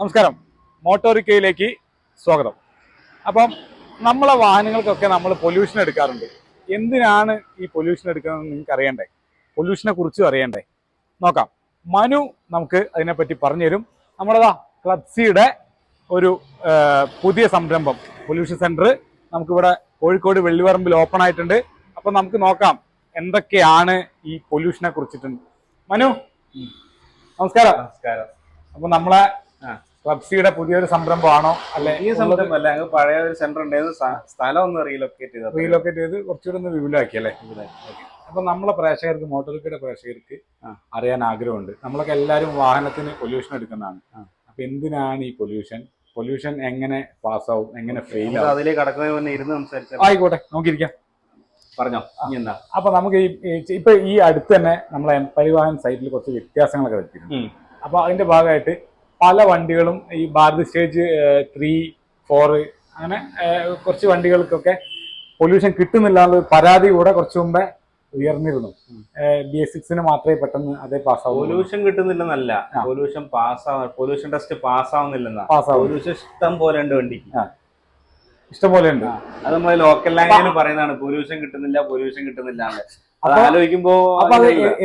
നമസ്കാരം. മോട്ടോറിക്കയിലേക്ക് സ്വാഗതം. അപ്പം നമ്മളെ വാഹനങ്ങൾക്കൊക്കെ നമ്മൾ പൊല്യൂഷൻ എടുക്കാറുണ്ട്. എന്തിനാണ് ഈ പൊല്യൂഷൻ എടുക്കുന്നത് നിങ്ങൾക്ക് അറിയണ്ടേ? പൊല്യൂഷനെ കുറിച്ചും അറിയണ്ടേ? നോക്കാം. മനു നമുക്ക് അതിനെപ്പറ്റി പറഞ്ഞു തരും നമ്മളതാ ക്ലബ്സിയുടെ ഒരു പുതിയ സംരംഭം പൊല്യൂഷൻ സെന്റർ നമുക്കിവിടെ കോഴിക്കോട് വെള്ളിവറമ്പിൽ ഓപ്പൺ ആയിട്ടുണ്ട്. അപ്പം നമുക്ക് നോക്കാം എന്തൊക്കെയാണ് ഈ പൊല്യൂഷനെ കുറിച്ചിട്ടുണ്ട് മനു നമസ്കാരം. നമസ്കാരം. അപ്പൊ നമ്മളെ ആ. ക്ലബ്സിയുടെ പുതിയൊരു സംരംഭമാണോ? അല്ലെ ഈ സംരംഭമല്ല ഞങ്ങൾ പഴയ ഒരു സെന്റർ ഉണ്ടായിരുന്നു സ്ഥലം ഒന്ന് റീലൊക്കേറ്റ് ചെയ്തത് റീലൊക്കേറ്റ് ചെയ്ത് കുറച്ചുകൂടെ ഒന്ന് വിപുലമാക്കി അല്ലേ? അപ്പൊ നമ്മളെ പ്രേക്ഷകർക്ക് മോട്ടോറിക്കയുടെ പ്രേക്ഷകർക്ക്. അറിയാൻ ആഗ്രഹമുണ്ട്. നമ്മളൊക്കെ എല്ലാവരും വാഹനത്തിന് പൊല്യൂഷൻ എടുക്കുന്നതാണ്. അപ്പൊ എന്തിനാണ് ഈ പൊല്യൂഷൻ പൊല്യൂഷൻ എങ്ങനെ പാസ്സാവും എങ്ങനെ ഫെയിൽ ആവും? അതിലേക്ക് കടക്കുന്നതിന് മുന്നേ ഇരുന്ന് സംസാരിച്ചു ആയിക്കോട്ടെ നോക്കിയിരിക്കാം. പറഞ്ഞോ എന്താ? അപ്പൊ നമുക്ക് ഈ ഇപ്പൊ ഈ അടുത്ത് തന്നെ നമ്മളെ പരിവാഹൻ സൈറ്റിൽ കുറച്ച് വ്യത്യാസങ്ങളൊക്കെ വരുത്തിയിരുന്നു ഉം. അപ്പൊ അതിന്റെ ഭാഗമായിട്ട് പല വണ്ടികളും ഈ ഭാരത് സ്റ്റേജ് ത്രീ ഫോർ അങ്ങനെ കുറച്ച് വണ്ടികൾക്കൊക്കെ പൊല്യൂഷൻ കിട്ടുന്നില്ല എന്നുള്ള പരാതി കൂടെ കുറച്ച് മുമ്പേ ഉയർന്നിരുന്നു. ബി എസ് സിക്സിന് മാത്രമേ പെട്ടെന്ന് അതേ പാസ്സാവൂ പൊല്യൂഷൻ കിട്ടുന്നില്ലെന്നല്ല. പൊല്യൂഷൻ പാസ്സാവുന്ന പൊല്യൂഷൻ ടെസ്റ്റ് പാസ്സാവുന്നില്ലെന്നാ. പാസ്സാവും പൊല്യൂഷൻ ഇഷ്ടം പോലെ ഉണ്ട് വണ്ടിക്ക്. ഇഷ്ടം പോലെ ഉണ്ട്. അത് നമ്മൾ ലോക്കൽ ലാംഗ്വേജിൽ പറയുന്നതാണ് പൊല്യൂഷൻ കിട്ടുന്നില്ല പൊല്യൂഷൻ കിട്ടുന്നില്ല. അത് ആലോചിക്കുമ്പോ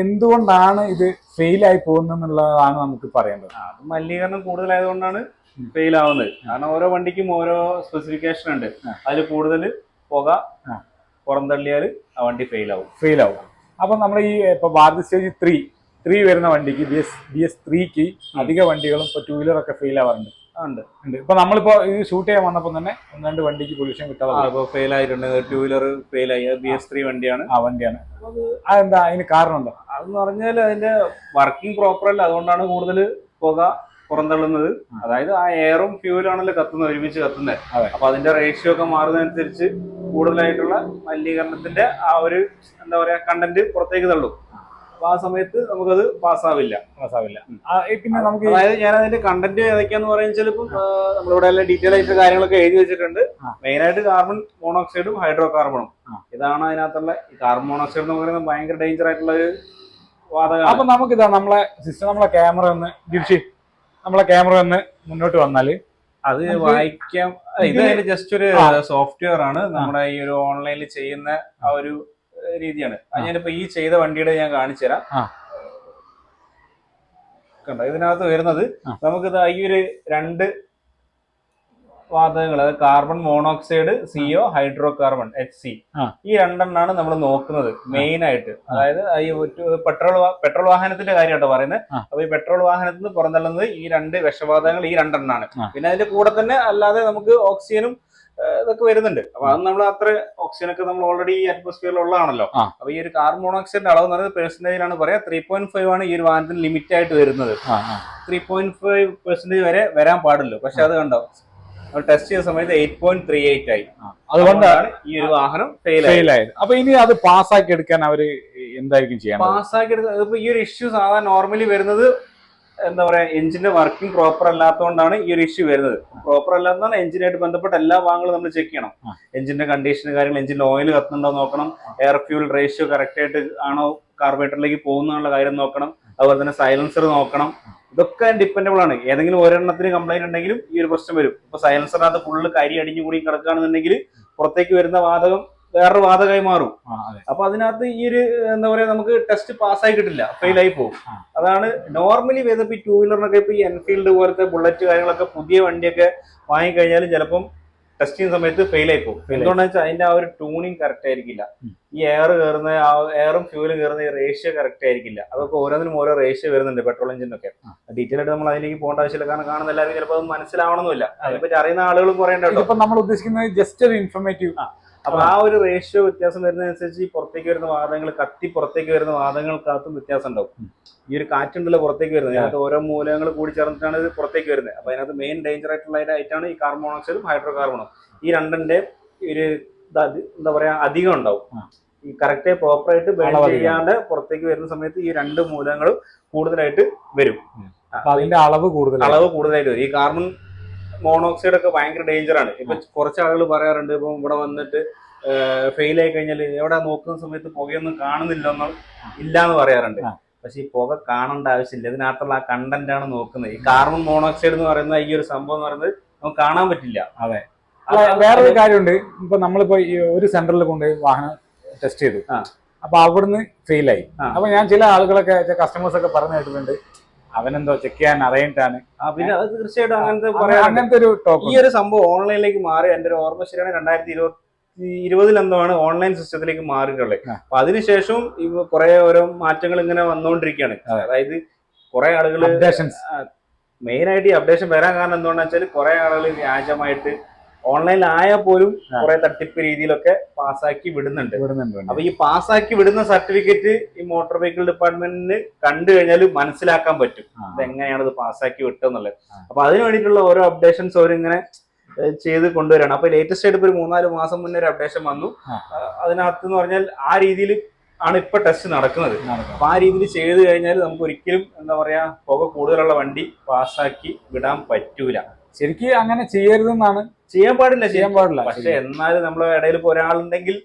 എന്തുകൊണ്ടാണ് ഇത് ഫെയിൽ ആയി പോകുന്നതെന്നുള്ളതാണ് നമുക്ക് പറയേണ്ടത്. അത് മലിനീകരണം കൂടുതലായതുകൊണ്ടാണ്. ഫെയിൽ ആവുന്നത് കാരണം ഓരോ വണ്ടിക്കും ഓരോ സ്പെസിഫിക്കേഷൻ ഉണ്ട്. അതിൽ കൂടുതൽ പുക. പുറന്തള്ളിയാൽ ആ വണ്ടി ഫെയിൽ ആവും ഫെയിൽ ആവും അപ്പൊ നമ്മൾ ഈ ഇപ്പൊ ഭാരത് സ്റ്റേജ് ത്രീ ത്രീ വരുന്ന വണ്ടിക്ക് ബി എസ് ബി എസ് ത്രീക്ക് അധിക വണ്ടികളും ഇപ്പൊ ടൂ വീലർ ഒക്കെ ഫെയിൽ ആവാറുണ്ട് ഉണ്ട്. ഉണ്ട്. ഇപ്പൊ നമ്മളിപ്പോ ഇത് ഷൂട്ട് ചെയ്യാൻ വന്നപ്പോ തന്നെ ഒന്ന് രണ്ട് വണ്ടിക്ക് പൊല്യൂഷൻ കിട്ടാതെ ഫെയിൽ ആയിട്ടുണ്ട് ടൂ വീലർ ഫെയിൽ ആയി ബി എസ് ത്രീ വണ്ടിയാണ്. ആ വണ്ടിയാണ്. അതെന്താ അതിന് കാരണം എന്താ അതെന്ന് പറഞ്ഞാൽ അതിന്റെ വർക്കിംഗ് പ്രോപ്പർ അല്ല. അതുകൊണ്ടാണ് കൂടുതൽ പുക പുറന്തള്ളുന്നത്. അതായത് ആ എയറും ഫ്യൂലും ആണല്ലോ കത്തുന്നത് ഒരുമിച്ച് കത്തുന്നത്. അപ്പൊ അതിന്റെ റേഷ്യോ ഒക്കെ മാറുന്നതനുസരിച്ച് കൂടുതലായിട്ടുള്ള മലിനീകരണത്തിന്റെ ആ ഒരു എന്താ പറയാ കണ്ടന്റ് പുറത്തേക്ക് തള്ളും. അപ്പൊ ആ സമയത്ത് നമുക്കത് പാസ്സാവില്ല പാസ്സാവില്ല പിന്നെ നമുക്ക് അതായത് ഞാൻ അതിന്റെ കണ്ടന്റ് ഏതൊക്കെയാന്ന് പറയുന്നത് ചിലപ്പോൾ നമ്മളിവിടെ എല്ലാം ഡീറ്റെയിൽ ആയിട്ട് കാര്യങ്ങളൊക്കെ എഴുതി വെച്ചിട്ടുണ്ട്. മെയിൻ ആയിട്ട് കാർബൺ മോണോക്സൈഡും ഹൈഡ്രോ കാർബണും ഇതാണ് അതിനകത്തുള്ള ഈ കാർബൺ മോണോക്സൈഡ് എന്ന് പറയുന്നത് ഭയങ്കര ഡേഞ്ചർ ആയിട്ടുള്ള ഒരു അപ്പൊ നമുക്കിതാ നമ്മളെ സിസ്റ്റം നമ്മളെ ക്യാമറ ഒന്ന് ജിർഷി നമ്മളെ ക്യാമറ ഒന്ന് മുന്നോട്ട് വന്നാൽ. അത് വായിക്കാം. ഇത് ജസ്റ്റ് ഒരു സോഫ്റ്റ്വെയർ ആണ്. നമ്മുടെ ഈ ഒരു ഓൺലൈനിൽ ചെയ്യുന്ന ആ ഒരു രീതിയാണ്. ഞാനിപ്പോ ഈ ചെയ്ത വണ്ടിയുടെ ഞാൻ കാണിച്ചു തരാം. കണ്ടോ? ഇതിനകത്ത് വരുന്നത്. നമുക്കിത് ഈ ഒരു രണ്ട് വാതകങ്ങൾ അതായത് carbon monoxide CO hydrocarbon H C ഈ രണ്ടെണ്ണാണ് നമ്മൾ നോക്കുന്നത് മെയിൻ ആയിട്ട്. അതായത് ഈ പെട്രോൾ പെട്രോൾ വാഹനത്തിന്റെ കാര്യമായിട്ട് പറയുന്നത്. അപ്പൊ ഈ പെട്രോൾ വാഹനത്തിൽ നിന്ന് പുറന്തള്ളുന്നത് ഈ രണ്ട് വിഷവാതകങ്ങൾ ഈ രണ്ടെണ്ണാണ്. പിന്നെ അതിന്റെ കൂടെ തന്നെ അല്ലാതെ നമുക്ക് ഓക്സിജനും ഇതൊക്കെ വരുന്നുണ്ട്. അപ്പൊ അത് നമ്മൾ അത്ര ഓക്സിജൻ ഒക്കെ നമ്മൾ ഓൾറെഡി ഈ അറ്റ്മോസ്ഫിയറിൽ ഉള്ളതാണല്ലോ. അപ്പൊ ഈ ഒരു കാർബൺ മോണോക്സൈഡിന്റെ അളവ് എന്ന് പറയുന്നത് പെർസെന്റേജിലാണ് പറയാ. ത്രീ പോയിന്റ് ഫൈവ് ആണ് ഈ ഒരു വാഹനത്തിന് ലിമിറ്റ് ആയിട്ട് വരുന്നത്. ത്രീ പോയിന്റ് ഫൈവ് പെർസെന്റേജ് വരെ വരാൻ പാടുള്ളൂ പക്ഷെ അത് കണ്ടോ? ടെസ്റ്റ് ചെയ്ത സമയത്ത് എയ്റ്റ് പോയിന്റ് ത്രീ എയ്റ്റ് ആയി. അതുകൊണ്ടാണ് ഈ ഒരു വാഹനം ഫെയിൽ ആയത്. അപ്പൊ ഇനി അത് പാസ്സാക്കി എടുക്കാൻ അവർ എന്തായിരിക്കും ചെയ്യാൻ പാസ്സാക്കി എടുക്കാൻ ഇപ്പൊ ഈ ഒരു ഇഷ്യൂ സാധാരണ നോർമലി വരുന്നത് എന്താ പറയാ എഞ്ചിന്റെ വർക്കിംഗ് പ്രോപ്പർ അല്ലാത്തതുകൊണ്ടാണ് ഈ ഒരു ഇഷ്യൂ വരുന്നത്. പ്രോപ്പർ അല്ലാത്തതാണ് എഞ്ചിനായിട്ട് ബന്ധപ്പെട്ട എല്ലാ ഭാഗങ്ങളും നമ്മൾ ചെക്ക് ചെയ്യണം. എഞ്ചിന്റെ കണ്ടീഷൻ കാര്യങ്ങൾ എഞ്ചിന്റെ ഓയിൽ കത്തുന്നുണ്ടോ നോക്കണം. എയർ ഫ്യൂൽ റേഷ്യോ കറക്റ്റ് ആയിട്ട് ആണോ കാർബറേറ്ററിലേക്ക് പോകുന്നുള്ള കാര്യം നോക്കണം. അതുപോലെ തന്നെ സൈലൻസർ നോക്കണം. ഇതൊക്കെ ഡിപ്പെൻഡബിൾ ആണ്. ഏതെങ്കിലും ഒരെണ്ണത്തിന് കംപ്ലൈന്റ് ഉണ്ടെങ്കിലും ഈ ഒരു പ്രശ്നം വരും. ഇപ്പൊ സൈലൻസറിനകത്ത് ഫുള്ള് കരി അടിഞ്ഞു കൂടി കിടക്കുകയാണെന്നുണ്ടെങ്കിൽ പുറത്തേക്ക് വരുന്ന വാതകം വേറൊരു വാതകമായി മാറും. അപ്പൊ അതിനകത്ത് ഈ ഒരു എന്താ പറയാ നമുക്ക് ടെസ്റ്റ് പാസ്സായി കിട്ടില്ല. ഫെയിൽ ആയി പോകും. അതാണ് നോർമലി വേദപ്പി ടൂ വീലറിനൊക്കെ ഇപ്പൊ ഈ എൻഫീൽഡ് പോലത്തെ ബുള്ളറ്റ് കാര്യങ്ങളൊക്കെ പുതിയ വണ്ടിയൊക്കെ വാങ്ങിക്കഴിഞ്ഞാലും ചിലപ്പം ടെസ്റ്റ് ചെയ്യുന്ന സമയത്ത് ഫെയിൽ ആയി പോകും. എന്തുകൊണ്ടാന്ന്. വെച്ചാൽ അതിന്റെ ആ ഒരു ട്യൂണിങ് കറക്റ്റ് ആയിരിക്കില്ല. ഈ എയർ കയറുന്ന ആ എയറും ഫ്യൂലും കയറുന്ന ഈ റേഷ്യോ കറക്റ്റ് ആയിരിക്കില്ല. അതൊക്കെ ഓരോന്നിനും ഓരോ റേഷ്യോ വരുന്നുണ്ട് പെട്രോൾ എഞ്ചിനൊക്കെ. ഡീറ്റെയിൽ ആയിട്ട് നമ്മൾ അതിലേക്ക് പോകേണ്ട ആവശ്യമില്ല. കാരണം കാണുന്ന എല്ലാവരും ചിലപ്പോൾ അത് മനസ്സിലാവണമെന്നില്ല. അതിനെപ്പറ്റി അറിയുന്ന ആളുകളും കുറേ നമ്മൾ ഉദ്ദേശിക്കുന്നത് ജസ്റ്റ് ഒരു ഇൻഫർമേറ്റീവ് അപ്പൊ ആ. ഒരു റേഷ്യോ വ്യത്യാസം വരുന്നതനുസരിച്ച് ഈ പുറത്തേക്ക് വരുന്ന വാദങ്ങൾ കത്തി പുറത്തേക്ക് വരുന്ന വാദങ്ങൾക്കകത്തും വ്യത്യാസം ഉണ്ടാവും. ഈ ഒരു കാറ്റുണ്ടല്ലോ പുറത്തേക്ക് വരുന്നത്. അതിനകത്ത് ഓരോ മൂലകങ്ങൾ കൂടി ചേർന്നിട്ടാണ് ഇത് പുറത്തേക്ക് വരുന്നത്. അപ്പൊ അതിനകത്ത് മെയിൻ ഡേഞ്ചർ ആയിട്ടുള്ള ആയിട്ടാണ് ഈ കാർബൺ മോണോക്സൈഡും ഹൈഡ്രോ കാർബണും ഈ രണ്ടിന്റെ ഒരു എന്താ പറയാ അധികം ഉണ്ടാവും. ഈ കറക്റ്റ് പ്രോപ്പർ ആയിട്ട് ബേൺ ചെയ്യാണ്ട് പുറത്തേക്ക് വരുന്ന സമയത്ത് ഈ രണ്ട് മൂലകങ്ങളും കൂടുതലായിട്ട് വരും. അതിന്റെ അളവ് കൂടുതൽ അളവ് കൂടുതലായിട്ട് വരും. ഈ കാർബൺ മോണോക്സൈഡ് ഒക്കെ ഭയങ്കര ഡേഞ്ചർ ആണ്. ഇപ്പൊ കുറച്ച് ആളുകൾ പറയാറുണ്ട് ഇപ്പൊ ഇവിടെ വന്നിട്ട് ഫെയിൽ ആയി കഴിഞ്ഞാൽ എവിടെ നോക്കുന്ന സമയത്ത് പുകയൊന്നും കാണുന്നില്ലെന്നോ ഇല്ല എന്ന് പറയാറുണ്ട്. പക്ഷെ ഈ പുക കാണേണ്ട ആവശ്യമില്ല. ഇതിനകത്തുള്ള ആ കണ്ടന്റ് ആണ് നോക്കുന്നത്. ഈ കാർബൺ മോണോക്സൈഡ് എന്ന് പറയുന്ന ഈ ഒരു സംഭവം എന്ന് പറയുന്നത് നമുക്ക് കാണാൻ പറ്റില്ല. അതെ. വേറൊരു കാര്യമുണ്ട്. ഇപ്പൊ നമ്മളിപ്പോ ഈ ഒരു സെന്ററിൽ കൊണ്ട് വാഹനം ടെസ്റ്റ് ചെയ്തു. അപ്പൊ അവിടുന്ന് ഫെയിലായി ആയി. അപ്പൊ ഞാൻ ചില ആളുകളൊക്കെ കസ്റ്റമേഴ്സ് ഒക്കെ പറഞ്ഞു കേട്ടിട്ടുണ്ട്. അവനെന്തോ ചെക്ക് ചെയ്യാൻ അറിയിട്ടാണ് ആ, പിന്നെ അത് തീർച്ചയായിട്ടും അങ്ങനത്തെ അങ്ങനത്തെ ഒരു ടോക്ക് ഈ ഒരു സംഭവം ഓൺലൈനിലേക്ക് മാറി എന്റെ ഒരു ഓർമ്മ ശരിയാണ് രണ്ടായിരത്തി ഇരുപത്തി ഇരുപതിൽ എന്തോ ആണ് ഓൺലൈൻ സിസ്റ്റത്തിലേക്ക് മാറിയിട്ടുള്ളത്. അപ്പൊ അതിനുശേഷം ഇപ്പൊ കുറെ ഓരോ മാറ്റങ്ങൾ ഇങ്ങനെ വന്നുകൊണ്ടിരിക്കുകയാണ്. അതായത് കുറെ ആളുകൾ മെയിൻ ആയിട്ട് ഈ അപ്ഡേഷൻ വരാൻ കാരണം എന്തുകൊണ്ടാന്ന് വെച്ചാൽ കുറെ ആളുകൾ വ്യാജമായിട്ട് ഓൺലൈനിലായാൽ പോലും. കുറെ തട്ടിപ്പ് രീതിയിലൊക്കെ പാസ്സാക്കി വിടുന്നുണ്ട്. വിടുന്നുണ്ട് അപ്പൊ ഈ പാസ്സാക്കി വിടുന്ന സർട്ടിഫിക്കറ്റ് ഈ മോട്ടോർ വെഹിക്കിൾ ഡിപ്പാർട്ട്മെന്റിന് കണ്ടു കഴിഞ്ഞാൽ മനസ്സിലാക്കാൻ പറ്റും. അത് ഇത് എങ്ങനെയാണ് ഇത് പാസ്സാക്കി വിട്ടെന്നുള്ളത് അപ്പൊ അതിന് വേണ്ടിയിട്ടുള്ള ഓരോ അപ്ഡേഷൻസ് അവരിങ്ങനെ ചെയ്ത് കൊണ്ടുവരാണ്. അപ്പൊ ലേറ്റസ്റ്റ് ആയിട്ട് ഒരു മൂന്നാൽ മാസം മുന്നേ ഒരു അപ്ഡേഷൻ വന്നു. അതിനകത്ത് എന്ന് പറഞ്ഞാൽ ആ രീതിയിൽ ആണ് ഇപ്പൊ ടെസ്റ്റ് നടക്കുന്നത്. അപ്പൊ ആ രീതിയിൽ ചെയ്ത് കഴിഞ്ഞാൽ നമുക്ക് ഒരിക്കലും എന്താ പറയാ പുക കൂടുതലുള്ള വണ്ടി പാസ്സാക്കി വിടാൻ പറ്റൂല. ശരിക്കും അങ്ങനെ ചെയ്യരുതെന്നാണ്. ചെയ്യാൻ പാടില്ല ചെയ്യാൻ പാടില്ല പക്ഷെ എന്നാലും നമ്മളെ ഇടയിൽ ഇപ്പൊ ഒരാളുണ്ടെങ്കിൽ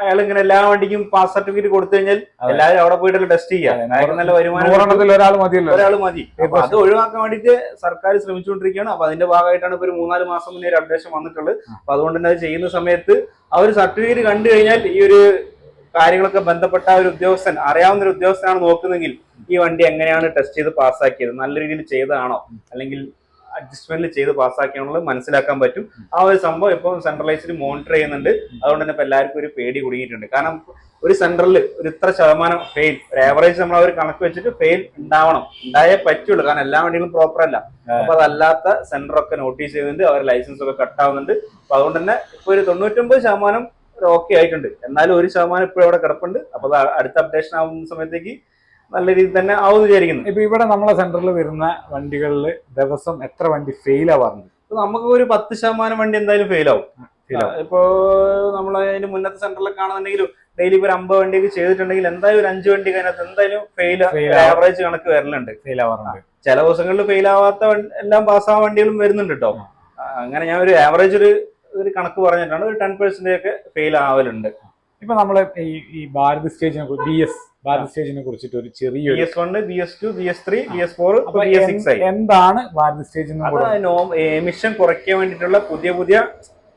അയാൾ ഇങ്ങനെ എല്ലാ വണ്ടിക്കും പാസ് സർട്ടിഫിക്കറ്റ് കൊടുത്തു കഴിഞ്ഞാൽ എല്ലാവരും അവിടെ പോയിട്ട് ടെസ്റ്റ് ചെയ്യാം നല്ല വരുമാനം. ഒരാൾ മതിയല്ലോ. ഒരാൾ മതി. അപ്പൊ അത് ഒഴിവാക്കാൻ വേണ്ടിട്ട് സർക്കാർ ശ്രമിച്ചുകൊണ്ടിരിക്കുകയാണ്. അപ്പൊ അതിന്റെ ഭാഗമായിട്ടാണ് ഇപ്പൊ ഒരു മൂന്നാൽ മാസം മുന്നേ ഒരു അപ്ഡേഷൻ വന്നിട്ടുള്ളത്. അപ്പൊ അതുകൊണ്ട് തന്നെ അത് ചെയ്യുന്ന സമയത്ത് ആ ഒരു സർട്ടിഫിക്കറ്റ് കണ്ടു കഴിഞ്ഞാൽ ഈ ഒരു കാര്യങ്ങളൊക്കെ ബന്ധപ്പെട്ട ഒരു ഉദ്യോഗസ്ഥൻ അറിയാവുന്ന ഒരു ഉദ്യോഗസ്ഥനാണ് നോക്കുന്നതെങ്കിൽ ഈ വണ്ടി എങ്ങനെയാണ് ടെസ്റ്റ് ചെയ്ത് പാസ്സാക്കിയത് നല്ല രീതിയിൽ ചെയ്തതാണോ? അല്ലെങ്കിൽ അഡ്ജസ്റ്റ്മെന്റിൽ ചെയ്ത് പാസ്സാക്കിയാണുള്ളത് മനസ്സിലാക്കാൻ പറ്റും. ആ ഒരു സംഭവം ഇപ്പൊ സെൻട്രലൈസ്ഡ് മോണിറ്റർ ചെയ്യുന്നുണ്ട്. അതുകൊണ്ട് തന്നെ ഇപ്പൊ എല്ലാവർക്കും ഒരു പേടി കുടുങ്ങിയിട്ടുണ്ട്. കാരണം ഒരു സെൻട്രലിൽ ഒരു ഇത്ര ശതമാനം ഫെയിൽ ഒരു ആവറേജ് നമ്മൾ അവർ ഒരു കണക്ക് വെച്ചിട്ട് ഫെയിൽ ഉണ്ടാവണം. ഉണ്ടായേ പറ്റുള്ളൂ. കാരണം എല്ലാ വണ്ടികളും പ്രോപ്പർ അല്ല. അപ്പൊ അതല്ലാത്ത സെന്റർ ഒക്കെ നോട്ടീസ് ചെയ്യുന്നുണ്ട്. അവർ ലൈസൻസ് ഒക്കെ കട്ട് ആവുന്നുണ്ട്. അപ്പൊ അതുകൊണ്ട് തന്നെ ഇപ്പൊ ഒരു തൊണ്ണൂറ്റൊമ്പത് ശതമാനം ഓക്കെ ആയിട്ടുണ്ട്. എന്നാലും ഒരു ശതമാനം ഇപ്പോഴും അവിടെ കിടപ്പുണ്ട്. അപ്പൊ അത് അടുത്ത അപ്ഡേഷൻ ആവുന്ന സമയത്തേക്ക് നല്ല രീതിയിൽ തന്നെ ആവും വിചാരിക്കുന്നു. ഇപ്പൊ ഇവിടെ നമ്മളെ സെന്ററിൽ വരുന്ന വണ്ടികളിൽ ദിവസം എത്ര വണ്ടി ഫെയിൽ ആവാറുണ്ട്? നമുക്ക് ഒരു പത്ത് ശതമാനം വണ്ടി എന്തായാലും ഫെയിൽ ആവും. ഇപ്പോ നമ്മൾ അതിന് മുന്നത്തെ സെന്ററിലൊക്കെ കാണുന്നുണ്ടെങ്കിലും ഡെയിലി ഇപ്പൊ ഒരു അമ്പത് വണ്ടിയൊക്കെ ചെയ്തിട്ടുണ്ടെങ്കിൽ എന്തായാലും ഒരു അഞ്ച് വണ്ടി അതിനകത്ത് എന്തായാലും ഫെയിൽ. ആവറേജ് കണക്ക് വരലുണ്ട്. ഫെയിൽ ആവാറുണ്ട്. ചില ദിവസങ്ങളിൽ ഫെയിൽ ആവാത്ത എല്ലാം പാസ്സാവാൻ വണ്ടികളും വരുന്നുണ്ട് കേട്ടോ. അങ്ങനെ ഞാൻ ഒരു ആവറേജ് ഒരു ഒരു കണക്ക് പറഞ്ഞിട്ടാണ് ഒരു ടെൻ പെർസെന്റ് ഒക്കെ ഫെയിൽ ആവലുണ്ട്. ഇപ്പൊ നമ്മൾ ഈ ഈ ഭാരത് സ്റ്റേജിനെ ബി എസ് ഭാരത് സ്റ്റേജിനെ കുറിച്ചിട്ട് ഒരു ബി ചെറിയൊരു S one B S two B S three B S four B S six എന്താണ് ഭാരത് സ്റ്റേജ് എമിഷൻ കുറയ്ക്കാൻ വേണ്ടിയിട്ടുള്ള പുതിയ പുതിയ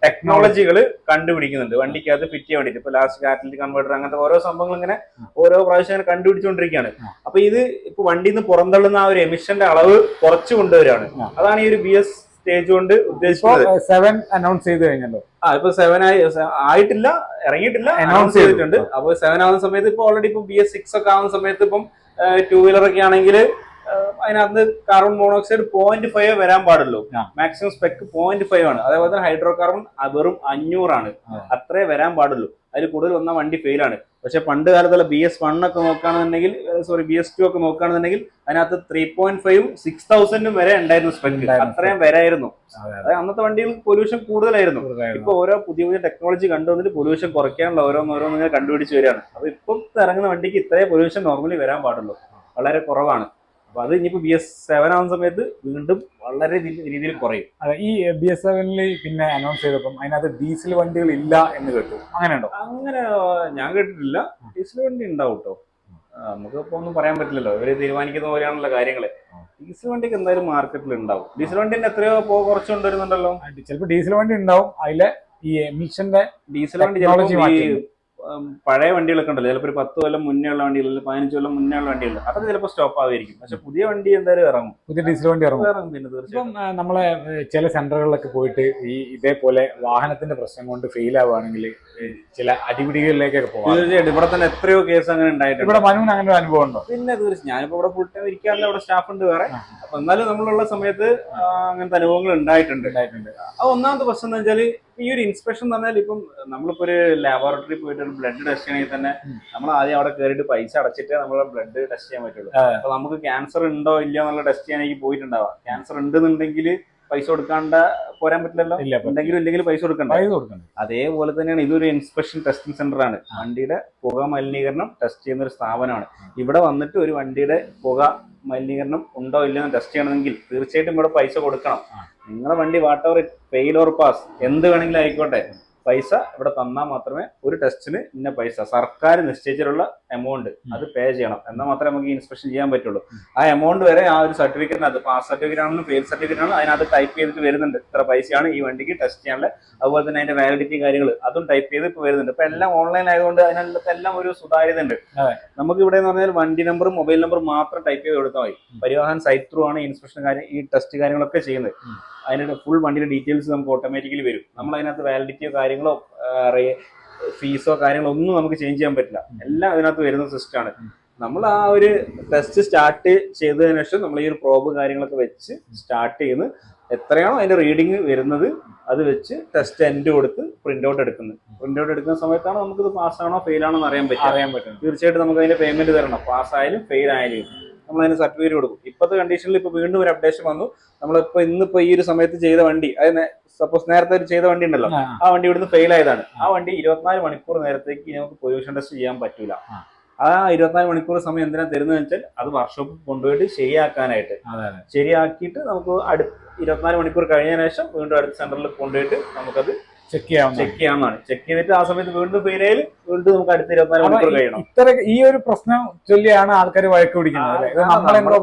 ടെക്നോളജികൾ കണ്ടുപിടിക്കുന്നുണ്ട്. വണ്ടിക്കകത്ത് ഫിറ്റ് ചെയ്യാൻ വേണ്ടിയിട്ട്. ഇപ്പൊ ലാസ്റ്റ് കാറ്റലിക് കൺവേർട്ടർ അങ്ങനത്തെ ഓരോ സംഭവങ്ങൾ ഇങ്ങനെ ഓരോ പ്രാവശ്യം ഇങ്ങനെ കണ്ടുപിടിച്ചുകൊണ്ടിരിക്കുകയാണ്. അപ്പൊ ഇത് ഇപ്പൊ വണ്ടിയിൽ നിന്ന് പുറന്തള്ളുന്ന ആ ഒരു എമിഷന്റെ അളവ് കുറച്ച് കൊണ്ടുവരികയാണ്. അതാണ് ഈ ഒരു ബി എസ് സ്റ്റേജ് കൊണ്ട് ഉദ്ദേശിച്ചത് ഉദ്ദേശിക്കുന്നത് സെവൻ അനൗൺസ് ചെയ്ത് കഴിഞ്ഞല്ലോ. ആ ഇപ്പൊ സെവൻ ആയി ആയിട്ടില്ല ഇറങ്ങിയിട്ടില്ല അനൗൺസ് ചെയ്തിട്ടുണ്ട്. അപ്പൊ സെവൻ ആവുന്ന സമയത്ത് ഇപ്പൊ ഓൾറെഡി ഇപ്പൊ ബി എസ് സിക്സ് ഒക്കെ ആവുന്ന സമയത്ത് ഇപ്പം ടൂ വീലർ ഒക്കെ ആണെങ്കിൽ അതിനകത്ത് കാർബൺ മോണോക്സൈഡ് പോയിന്റ് ഫൈവ് വരാൻ പാടുള്ളൂ. മാക്സിമം സ്പെക്ക് പോയിന്റ് ഫൈവ് ആണ്. അതേപോലെ തന്നെ ഹൈഡ്രോ കാർബൺ വെറും അഞ്ഞൂറാണ്. അത്രേ വരാൻ പാടുള്ളൂ. അതിൽ കൂടുതൽ വന്ന വണ്ടി ഫെയിൽ ആണ്. പക്ഷെ പണ്ട് കാലത്തുള്ള ബി എസ് വൺ ഒക്കെ നോക്കുകയാണെന്നുണ്ടെങ്കിൽ സോറി ബി എസ് ടു ഒക്കെ നോക്കുകയാണെന്നുണ്ടെങ്കിൽ അതിനകത്ത് ത്രീ പോയിന്റ് ഫൈവും സിക്സ് തൗസൻഡും വരെ ഉണ്ടായിരുന്നു ഉണ്ടായിരുന്നു. അത്രയും വരായിരുന്നു ആയിരുന്നു അതായത് അന്നത്തെ വണ്ടികൾ പൊല്യൂഷൻ കൂടുതലായിരുന്നു. ഇപ്പൊ ഓരോ പുതിയ പുതിയ ടെക്നോളജി കണ്ടുവന്നിട്ട് പൊല്യൂഷൻ കുറയ്ക്കാനുള്ള ഓരോന്നോരോന്ന് ഇങ്ങനെ കണ്ടുപിടിച്ച് വരികയാണ്. അപ്പൊ ഇപ്പം ഇറങ്ങുന്ന വണ്ടിക്ക് ഇത്രേ പൊല്യൂഷൻ നോർമലി വരാൻ പാടുള്ളൂ. വളരെ കുറവാണ്. അപ്പൊ അത് ഇനിയിപ്പോ ബി എസ് സെവൻ ആവുന്ന സമയത്ത് വീണ്ടും വളരെ രീതിയിൽ കുറയും. അതെ ഈ ബി എസ് സെവനിൽ പിന്നെ അനൗൺസ് ചെയ്തപ്പം അതിനകത്ത് ഡീസൽ വണ്ടികൾ ഇല്ല എന്ന് കേട്ടു. അങ്ങനെ ഉണ്ടോ അങ്ങനെ ഞാൻ കേട്ടിട്ടില്ല. ഡീസൽ വണ്ടി ഉണ്ടാവും കേട്ടോ നമുക്ക് ഇപ്പൊ ഒന്നും പറയാൻ പറ്റില്ലല്ലോ. ഇവർ തീരുമാനിക്കുന്ന പോലെയാണല്ലോ കാര്യങ്ങൾ. ഡീസൽ വണ്ടിക്ക് എന്തായാലും മാർക്കറ്റിൽ ഉണ്ടാവും. ഡീസൽ വണ്ടിന്റെ എത്രയോ പോ- കുറച്ച് കൊണ്ടുവരുന്നുണ്ടല്ലോ. ചിലപ്പോൾ ഡീസൽ വണ്ടി ഉണ്ടാവും. അതിലെ ഈ എമിഷന്റെ ഡീസൽ വണ്ടി പഴയ വണ്ടികളൊക്കെ ഉണ്ടല്ലോ. ചിലപ്പോൾ ഒരു പത്ത് കൊല്ലം മുന്നേ ഉള്ള വണ്ടികൾ അല്ലെങ്കിൽ പതിനഞ്ച് കൊല്ലം മുന്നേ ഉള്ള വണ്ടികൾ. അതൊക്കെ ചിലപ്പോൾ സ്റ്റോപ്പ് ആവുമായിരിക്കും. പക്ഷെ പുതിയ വണ്ടി എന്തായാലും ഇറങ്ങും. പുതിയ ഡീസൽ വണ്ടി ഇറങ്ങും. ഇറങ്ങും പിന്നെ തീർച്ചയായും നമ്മളെ ചില സെന്ററുകളിലൊക്കെ പോയിട്ട് ഈ ഇതേപോലെ വാഹനത്തിന്റെ പ്രശ്നം കൊണ്ട് ഫെയിൽ ആവുകയാണെങ്കിൽ ചില അടിപിടികളിലേക്കൊക്കെ പോകാം തീർച്ചയായിട്ടും. ഇവിടെ തന്നെ എത്രയോ കേസ് അങ്ങനെ ഉണ്ടായിട്ടുണ്ട്. ഇവിടെ മനുവിന് അങ്ങനെ ഒരു അനുഭവം ഉണ്ടോ? പിന്നെ തീർച്ചയായും ഞാനിപ്പോ ഇവിടെ ഫുൾ ടൈം ഇരിക്കാറില്ല. ഇവിടെ സ്റ്റാഫ് ഉണ്ട് വേറെ. അപ്പൊ എന്നാലും നമ്മളുള്ള സമയത്ത് അങ്ങനത്തെ അനുഭവങ്ങൾ ഉണ്ടായിട്ടുണ്ട്. ഉണ്ടായിട്ടുണ്ട്. അത് ഒന്നാമത്തെ പ്രശ്നം എന്ന് വെച്ചാൽ ഈ ഒരു ഇൻസ്പെക്ഷൻ എന്ന് പറഞ്ഞാൽ ഇപ്പം നമ്മളിപ്പോ ഒരു ലാബോറട്ടറി പോയിട്ട് ബ്ലഡ് ടെസ്റ്റ് ചെയ്യണമെങ്കിൽ തന്നെ നമ്മൾ ആദ്യം അവിടെ കയറിയിട്ട് പൈസ അടച്ചിട്ടേ നമ്മൾ ബ്ലഡ് ടെസ്റ്റ് ചെയ്യാൻ പറ്റുള്ളൂ. അപ്പൊ നമുക്ക് ക്യാൻസർ ഉണ്ടോ ഇല്ലയോ എന്നുള്ള ടെസ്റ്റ് ചെയ്യാനായി പോയിട്ടുണ്ടാവാം. ക്യാൻസർ ഉണ്ടെന്നുണ്ടെങ്കിൽ പൈസ കൊടുക്കാണ്ട് പോരാൻ പറ്റില്ലല്ലോ? എന്തെങ്കിലും ഇല്ലെങ്കിൽ പൈസ കൊടുക്കണ്ട. അതേപോലെ തന്നെയാണ് ഇതൊരു ഇൻസ്പെക്ഷൻ ടെസ്റ്റിംഗ് സെന്റർ ആണ്. വണ്ടിയുടെ പുക മലിനീകരണം ടെസ്റ്റ് ചെയ്യുന്ന ഒരു സ്ഥാപനമാണ്. ഇവിടെ വന്നിട്ട് ഒരു വണ്ടിയുടെ പുക മലിനീകരണം ഉണ്ടോ ഇല്ലയോ എന്ന് ടെസ്റ്റ് ചെയ്യണമെങ്കിൽ തീർച്ചയായിട്ടും ഇവിടെ പൈസ കൊടുക്കണം. നിങ്ങളുടെ വണ്ടി whatever ever fail or pass എന്ത് വേണമെങ്കിലും ആയിക്കോട്ടെ. പൈസ ഇവിടെ തന്നാൽ മാത്രമേ ഒരു ടെസ്റ്റിന് ഇന്ന പൈസ സർക്കാർ നിശ്ചയിച്ചിട്ടുള്ള എമൗണ്ട് അത് പേ ചെയ്യണം. എന്നാൽ മാത്രമേ നമുക്ക് ഇൻസ്പെക്ഷൻ ചെയ്യാൻ പറ്റുള്ളൂ. ആ എമൗണ്ട് വരെ ആ ഒരു സർട്ടിഫിക്കറ്റിനകത്ത് പാസ് സർട്ടിഫിക്കറ്റ് ആണെങ്കിലും ഫെയിൽ സർട്ടിഫിക്കറ്റ് ആണ് അതിനകത്ത് ടൈപ്പ് ചെയ്തിട്ട് വരുന്നുണ്ട്. ഇത്ര പൈസയാണ് ഈ വണ്ടിക്ക് ടെസ്റ്റ് ചെയ്യാനുള്ള. അതുപോലെ തന്നെ അതിന്റെ വാലിഡിറ്റി കാര്യങ്ങൾ അതും ടൈപ്പ് ചെയ്ത് ഇപ്പൊ വരുന്നുണ്ട്. ഇപ്പൊ എല്ലാം ഓൺലൈൻ ആയതുകൊണ്ട് അതിനകത്ത് എല്ലാം ഒരു സുതാര്യത ഉണ്ട് നമുക്ക് ഇവിടെ എന്ന് പറഞ്ഞാൽ വണ്ടി നമ്പറും മൊബൈൽ നമ്പറും മാത്രം ടൈപ്പ് ചെയ്ത് കൊടുത്താൽ മതി. പരിവാഹൻ സൈറ്റ് ത്രൂ ആണ് ഇൻസ്പെക്ഷൻ കാര്യം ഈ ടെസ്റ്റ് കാര്യങ്ങളൊക്കെ ചെയ്യുന്നത്. ഉം. ഫുൾ വണ്ടിയുടെ ഡീറ്റെയിൽസ് നമുക്ക് ഓട്ടോമാറ്റിക്കലി വരും. നമ്മൾ അതിനകത്ത് വാലിഡിറ്റിയോ കാര്യങ്ങളോ ഫീസോ കാര്യങ്ങളോ ഒന്നും നമുക്ക് ചേഞ്ച് ചെയ്യാൻ പറ്റില്ല. എല്ലാം അതിനകത്ത് വരുന്ന സിസ്റ്റമാണ് നമ്മൾ ആ ഒരു ടെസ്റ്റ് സ്റ്റാർട്ട് ചെയ്തതിനു ശേഷം നമ്മൾ ഈ ഒരു പ്രോബ് കാര്യങ്ങളൊക്കെ വെച്ച് സ്റ്റാർട്ട് ചെയ്യുന്നു എത്രയാണോ അതിന്റെ റീഡിങ് വരുന്നത് അത് വെച്ച് ടെസ്റ്റ് എൻഡ് കൊടുത്ത് പ്രിന്റ് ഔട്ട് എടുക്കുന്നത്. പ്രിന്റ് ഔട്ട് എടുക്കുന്ന സമയത്താണ് നമുക്ക് ഇത് ആണോ ഫെയിൽ ആണോ എന്ന് അറിയാൻ പറ്റും അറിയാൻ പറ്റും തീർച്ചയായിട്ടും നമുക്ക് അതിന്റെ പേയ്മെന്റ് തരണം. പാസ് ആയാലും ഫെയിൽ ആയാലും. നമ്മൾ അതിന് സർട്ടിഫിക്കറ്റ് കൊടുക്കും. ഇപ്പോഴത്തെ കണ്ടീഷനിൽ ഇപ്പോൾ വീണ്ടും ഒരു അപ്ഡേഷൻ വന്നു. നമ്മളിപ്പോൾ ഇന്നിപ്പോൾ ഈ ഒരു സമയത്ത് ചെയ്ത വണ്ടി അത് സപ്പോസ് നേരത്തെ ഒരു ചെയ്ത വണ്ടി ഉണ്ടല്ലോ ആ. വണ്ടി ഇവിടുന്ന് ഫെയിൽ ആയതാണ്. ആ. വണ്ടി ഇരുപത്തിനാല് മണിക്കൂർ നേരത്തേക്ക് നമുക്ക് പൊല്യൂഷൻ ടെസ്റ്റ് ചെയ്യാൻ പറ്റൂല. ആ. ഇരുപത്തിനാല് മണിക്കൂർ സമയം എന്തിനാ തരുന്നത് വെച്ചാൽ അത് വർക്ക്ഷോപ്പിൽ കൊണ്ടുപോയിട്ട് ശരിയാക്കാനായിട്ട്. ശരിയാക്കിയിട്ട് നമുക്ക് അടുത്ത ഇരുപത്തിനാല് മണിക്കൂർ കഴിഞ്ഞതിനു ശേഷം വീണ്ടും അടുത്ത സെന്ററിൽ കൊണ്ടുപോയിട്ട് നമുക്കത് ചെക്ക് ചെയ്യാവുന്ന ചെക്ക് ചെയ്യാവുന്നതാണ്. ചെക്ക് ചെയ്തിട്ട് ആ സമയത്ത് വീണ്ടും ഫെയിൽ വീണ്ടും നമുക്ക് അടുത്ത ഇരുപത്തിനാല് മണിക്കൂർ കഴിയണം. ഇത്ര ഈ ഒരു പ്രശ്നം ചൊല്ലിയാണ് ആൾക്കാർ വഴക്ക് പിടിക്കുന്നത് നമ്മളെന്തോ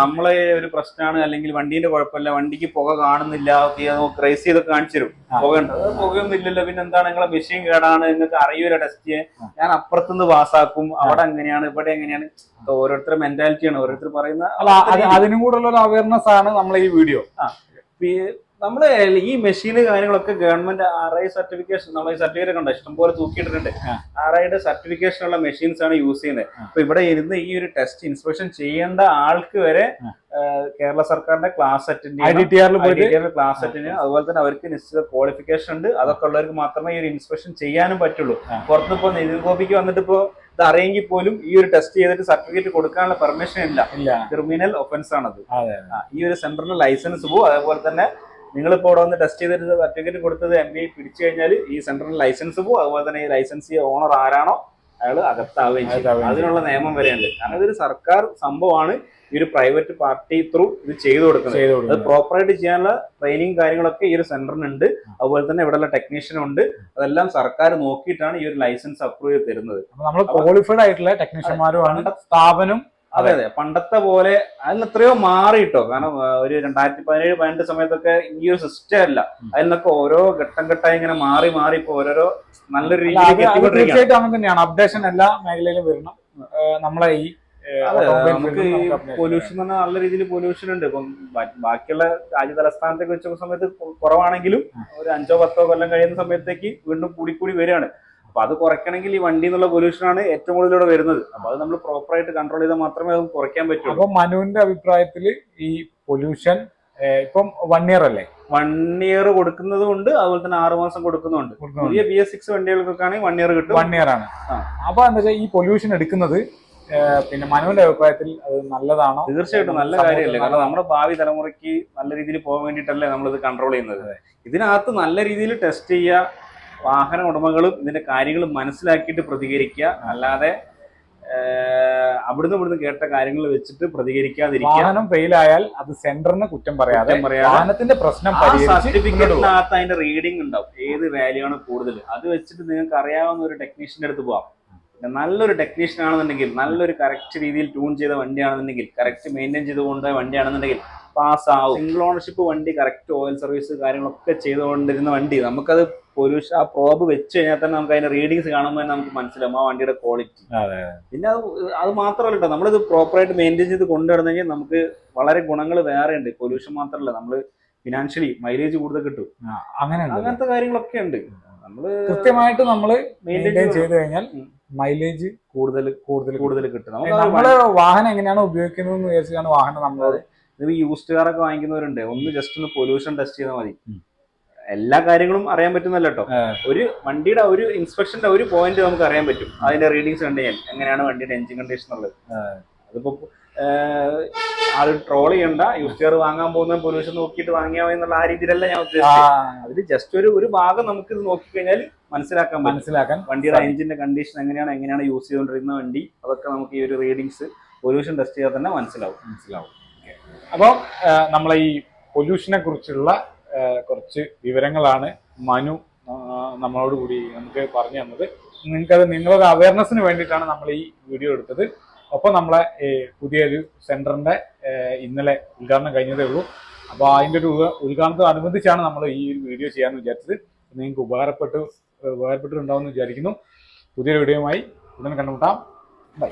നമ്മൾ ഒരു പ്രശ്നമാണ് അല്ലെങ്കിൽ വണ്ടീന്റെ കുഴപ്പമില്ല വണ്ടിക്ക് പുക കാണുന്നില്ല ക്രൈസ് ചെയ്തൊക്കെ കാണിച്ചു തരും. പുക പുകയൊന്നും ഇല്ലല്ലോ പിന്നെ എന്താണ് നിങ്ങളെ മെഷീൻ കേടാണ് നിങ്ങൾക്ക് അറിയൂല ടെസ്റ്റ് ഞാൻ അപ്പുറത്തുനിന്ന് പാസ്സാക്കും അവിടെ എങ്ങനെയാണ് ഇവിടെ എങ്ങനെയാണ്? ഓരോരുത്തരുടെ മെന്റാലിറ്റിയാണ് ഓരോരുത്തർ പറയുന്ന അതിനും കൂടെ ഉള്ള ഒരു അവയർനെസ് ആണ് നമ്മളെ ഈ വീഡിയോ നമ്മൾ ഈ മെഷീന് കാര്യങ്ങളൊക്കെ ഗവൺമെന്റ് ആർ ഐ സർട്ടിഫിക്കേഷൻ നമ്മൾ ഈ സർട്ടിഫിക്കറ്റ് കണ്ട? ഇഷ്ടംപോലെ തൂക്കിയിട്ടിട്ടുണ്ട്. ആർ ഐയുടെ സർട്ടിഫിക്കേഷൻ ഉള്ള മെഷീൻസ് ആണ് യൂസ് ചെയ്യുന്നത്. അപ്പൊ ഇവിടെ ഇരുന്ന് ഈ ഒരു ടെസ്റ്റ് ഇൻസ്പെക്ഷൻ ചെയ്യേണ്ട ആൾക്ക് വരെ കേരള സർക്കാരിന്റെ ക്ലാസ് അറ്റൻഡ് ക്ലാസ് അറ്റൻഡ് അതുപോലെ തന്നെ അവർക്ക് നിശ്ചിത ക്വാളിഫിക്കേഷൻ ഉണ്ട്. അതൊക്കെ ഉള്ളവർക്ക് മാത്രമേ ഈ ഒരു ഇൻസ്പെക്ഷൻ ചെയ്യാനും പറ്റുള്ളൂ. ആ. പുറത്തിപ്പോ നിതിൻ ഗോപിക്ക് വന്നിട്ട് ഇപ്പോ ഇത് അറിയെങ്കിൽ പോലും ഈ ഒരു ടെസ്റ്റ് ചെയ്തിട്ട് സർട്ടിഫിക്കറ്റ് കൊടുക്കാനുള്ള പെർമിഷൻ ഇല്ല. ക്രിമിനൽ ഒഫൻസ് ആണത്. ഈ ഒരു സെന്ററിന് ലൈസൻസ് പോകും അതേപോലെ തന്നെ നിങ്ങളിപ്പോ ഇവിടെ വന്ന് ടെസ്റ്റ് ചെയ്തിട്ട് സർട്ടിഫിക്കറ്റ് കൊടുത്തത് എം ബി പിടിച്ചു കഴിഞ്ഞാൽ ഈ സെന്ററിന് ലൈസൻസ് പോകും അതുപോലെ തന്നെ ഈ ലൈസൻസ് ഓണർ ആരാണോ അയാൾ അകത്താവുകയും ചെയ്യും. അതിനുള്ള നിയമം വരെയുണ്ട്. കാരണം ഇതൊരു സർക്കാർ സംഭവമാണ് ഈ ഒരു പ്രൈവറ്റ് പാർട്ടി ത്രൂ ഇത് ചെയ്തു കൊടുക്കുന്നത്. അത് പ്രോപ്പറായിട്ട് ചെയ്യാനുള്ള ട്രെയിനിങ് കാര്യങ്ങളൊക്കെ ഈ ഒരു സെന്ററിനുണ്ട് അതുപോലെ തന്നെ ഇവിടെയുള്ള ടെക്നീഷ്യൻ ഉണ്ട്. അതെല്ലാം സർക്കാർ നോക്കിയിട്ടാണ് ഈ ഒരു ലൈസൻസ് അപ്രൂവ് ചെയ്ത് തരുന്നത്. നമ്മൾ ക്വാളിഫൈഡ് ആയിട്ടുള്ള ടെക്നീഷ്യന്മാരുമാണ് സ്ഥാപനം അതെ. അതെ പണ്ടത്തെ പോലെ അതിൽ എത്രയോ മാറിയിട്ടോ കാരണം ഒരു രണ്ടായിരത്തി പതിനേഴ് പതിനെട്ട് സമയത്തൊക്കെ ഈ ഒരു സിസ്റ്റം അല്ല. അതിനൊക്കെ അതിൽ നിന്നൊക്കെ ഓരോ ഘട്ടം ഘട്ടമായി ഇങ്ങനെ മാറി മാറി ഇപ്പൊ ഓരോരോ നല്ലൊരു രീതിയിൽ തീർച്ചയായിട്ടും അങ്ങനെ തന്നെയാണ്. അപ്ഡേഷൻ എല്ലാ മേഖലയിലും വരണം. നമ്മളെ ഈ നമുക്ക് ഈ പൊല്യൂഷൻ പറഞ്ഞാൽ നല്ല രീതിയിൽ പൊല്യൂഷൻ ഉണ്ട്. ഇപ്പം ബാക്കിയുള്ള രാജ്യ തലസ്ഥാനത്തേക്ക് വെച്ച സമയത്ത് കുറവാണെങ്കിലും ഒരു അഞ്ചോ പത്തോ കൊല്ലം കഴിയുന്ന സമയത്തേക്ക് വീണ്ടും കൂടി കൂടി വരികയാണ്. അപ്പൊ അത് കുറയ്ക്കണമെങ്കിൽ ഈ വണ്ടി എന്നുള്ള പൊല്യൂഷൻ ആണ് ഏറ്റവും കൂടുതൽ ഇവിടെ വരുന്നത്. അപ്പൊ അത് നമ്മൾ പ്രോപ്പറായിട്ട് കൺട്രോൾ ചെയ്താൽ മാത്രമേ അത് കുറയ്ക്കാൻ പറ്റൂ. അപ്പൊ മനുവിന്റെ അഭിപ്രായത്തിൽ ഈ പൊല്യൂഷൻ ഇപ്പം വൺ ഇയർ അല്ലേ? വൺ ഇയർ കൊടുക്കുന്നതും ഉണ്ട് അതുപോലെ തന്നെ ആറ് മാസം കൊടുക്കുന്നുണ്ട്. പുതിയ ബി എസ് സിക്സ് വണ്ടികൾക്കൊക്കെ ആണെങ്കിൽ വൺ ഇയർ കിട്ടും. വൺ ഇയർ ആണ്. അപ്പൊ എന്താ വെച്ചാൽ ഈ പൊല്യൂഷൻ എടുക്കുന്നത് പിന്നെ മനുവിന്റെ അഭിപ്രായത്തിൽ അത് നല്ലതാണോ? തീർച്ചയായിട്ടും നല്ല കാര്യമല്ലേ? കാരണം നമ്മുടെ ഭാവി തലമുറയ്ക്ക് നല്ല രീതിയിൽ പോകാൻ വേണ്ടിയിട്ടല്ലേ നമ്മളിത് കൺട്രോൾ ചെയ്യുന്നത്. ഇതിനകത്ത് നല്ല രീതിയിൽ ടെസ്റ്റ് ചെയ്യുക വാഹന ഉടമകളും ഇതിന്റെ കാര്യങ്ങൾ മനസ്സിലാക്കിയിട്ട് പ്രതികരിക്കുക. അല്ലാതെ അവിടുന്ന് ഇവിടുന്ന് കേട്ട കാര്യങ്ങൾ വെച്ചിട്ട് പ്രതികരിക്കാതിരിക്കുക. വാഹനം ഫെയിൽ ആയാൽ അത് സെന്ററിന് കുറ്റം പറയാതെ വാഹനത്തിന്റെ പ്രശ്നം സർട്ടിഫിക്കറ്റിനകത്ത് അതിന്റെ റീഡിംഗ് ഉണ്ടാവും. ഏത് വാല്യൂ ആണ് കൂടുതൽ അത് വെച്ചിട്ട് നിങ്ങൾക്ക് അറിയാവുന്ന ഒരു ടെക്നീഷ്യന്റെ അടുത്ത് പോവാം. നല്ലൊരു ടെക്നീഷ്യൻ ആണെന്നുണ്ടെങ്കിൽ നല്ലൊരു കറക്റ്റ് രീതിയിൽ ട്യൂൺ ചെയ്ത വണ്ടിയാണെന്നുണ്ടെങ്കിൽ കറക്റ്റ് മെയിന്റെയിൻ ചെയ്ത് കൊണ്ടുപോയ വണ്ടിയാണെന്നുണ്ടെങ്കിൽ പാസ് ആവും. സിംഗിൾ ഓണർഷിപ്പ് വണ്ടി കറക്റ്റ് ഓയിൽ സർവീസ് കാര്യങ്ങളൊക്കെ ചെയ്തുകൊണ്ടിരുന്ന വണ്ടി നമുക്കത് പൊല്യൂഷൻ ആ പ്രോബ് വെച്ച് കഴിഞ്ഞാൽ തന്നെ നമുക്ക് അതിന്റെ റീഡിങ്സ് കാണുമ്പോൾ തന്നെ നമുക്ക് മനസ്സിലാവും ആ വണ്ടിയുടെ ക്വാളിറ്റി. പിന്നെ അത് അത് മാത്രമല്ല കേട്ടോ നമ്മളിത് പ്രോപ്പറായിട്ട് മെയിന്റെയിൻ ചെയ്ത് കൊണ്ടുവരുന്നെങ്കിൽ കഴിഞ്ഞാൽ നമുക്ക് വളരെ ഗുണങ്ങൾ വേറെ ഉണ്ട്. പൊല്യൂഷൻ മാത്രമല്ല നമ്മൾ ഫിനാൻഷ്യലി മൈലേജ് കൂടുതൽ കിട്ടും. അങ്ങനെ അങ്ങനത്തെ കാര്യങ്ങളൊക്കെ ഉണ്ട്. നമ്മൾ കൃത്യമായിട്ട് നമ്മൾ മെയിന്റെയിൻ ചെയ്ത് കഴിഞ്ഞാൽ മൈലേജ് കൂടുതൽ കൂടുതൽ കൂടുതൽ കിട്ടും. നമ്മൾ വാഹനം എങ്ങനെയാണ് ഉപയോഗിക്കുന്നത് എന്ന് വിചാരിച്ചാണ് വാഹനം നമ്മൾ ഇത് യൂസ്ഡ് കാർ കാറൊക്കെ വാങ്ങിക്കുന്നവരുണ്ട്. ഒന്ന് ജസ്റ്റ് ഒന്ന് പൊല്യൂഷൻ ടെസ്റ്റ് ചെയ്താൽ മതി. എല്ലാ കാര്യങ്ങളും അറിയാൻ പറ്റുന്നല്ല കേട്ടോ ഒരു വണ്ടിയുടെ ഒരു ഇൻസ്പെക്ഷന്റെ ഒരു പോയിന്റ് നമുക്ക് അറിയാൻ പറ്റും. അതിന്റെ റീഡിങ്സ് കണ്ടു കഴിഞ്ഞാൽ എങ്ങനെയാണ് വണ്ടിയുടെ എഞ്ചിൻ കണ്ടീഷൻ ഉള്ളത് അതിപ്പോ ആൾ ട്രോൾ ചെയ്യണ്ട യൂസ് ചെയർ വാങ്ങാൻ പോകുന്ന പൊല്യൂഷൻ നോക്കിയിട്ട് വാങ്ങിയാ എന്നുള്ള ആ രീതിയിലല്ല ഞാൻ ഉദ്ദേശിച്ചത്. അതിൽ ജസ്റ്റ് ഒരു ഒരു ഭാഗം നമുക്ക് ഇത് നോക്കിക്കഴിഞ്ഞാൽ മനസ്സിലാക്കാൻ മനസ്സിലാക്കാൻ വണ്ടിയുടെ എഞ്ചിന്റെ കണ്ടീഷൻ എങ്ങനെയാണ് എങ്ങനെയാണ് യൂസ് ചെയ്തുകൊണ്ടിരുന്ന വണ്ടി അതൊക്കെ നമുക്ക് ഈ ഒരു റീഡിങ്സ് പൊല്യൂഷൻ ടെസ്റ്റ് ചെയ്താൽ തന്നെ മനസ്സിലാവും. മനസ്സിലാവും. അപ്പോൾ നമ്മളെ ഈ പൊല്യൂഷനെ കുറിച്ചുള്ള കുറച്ച് വിവരങ്ങളാണ് മനു നമ്മളോട് കൂടി നമുക്ക് പറഞ്ഞു തന്നത്. നിങ്ങൾക്കത് നിങ്ങളുടെ അവയർനെസ്സിന് വേണ്ടിയിട്ടാണ് നമ്മൾ ഈ വീഡിയോ എടുത്തത്. ഒപ്പം നമ്മളെ പുതിയൊരു സെന്ററിന്റെ ഇന്നലെ ഉദ്ഘാടനം കഴിഞ്ഞതേ ഉള്ളൂ. അപ്പോൾ അതിന്റെ ഒരു ഉദ്ഘ- ഉദ്ഘാടനത്തോടനുബന്ധിച്ചാണ് നമ്മൾ ഈ ഒരു വീഡിയോ ചെയ്യാമെന്ന് വിചാരിച്ചത്. നിങ്ങൾക്ക് ഉപകാരപ്പെട്ടു ഉപകാരപ്പെട്ടിട്ടുണ്ടാവുമെന്ന് വിചാരിക്കുന്നു. പുതിയൊരു വീഡിയോയുമായി ഉടൻ കണ്ടുമുട്ടാം. ബൈ.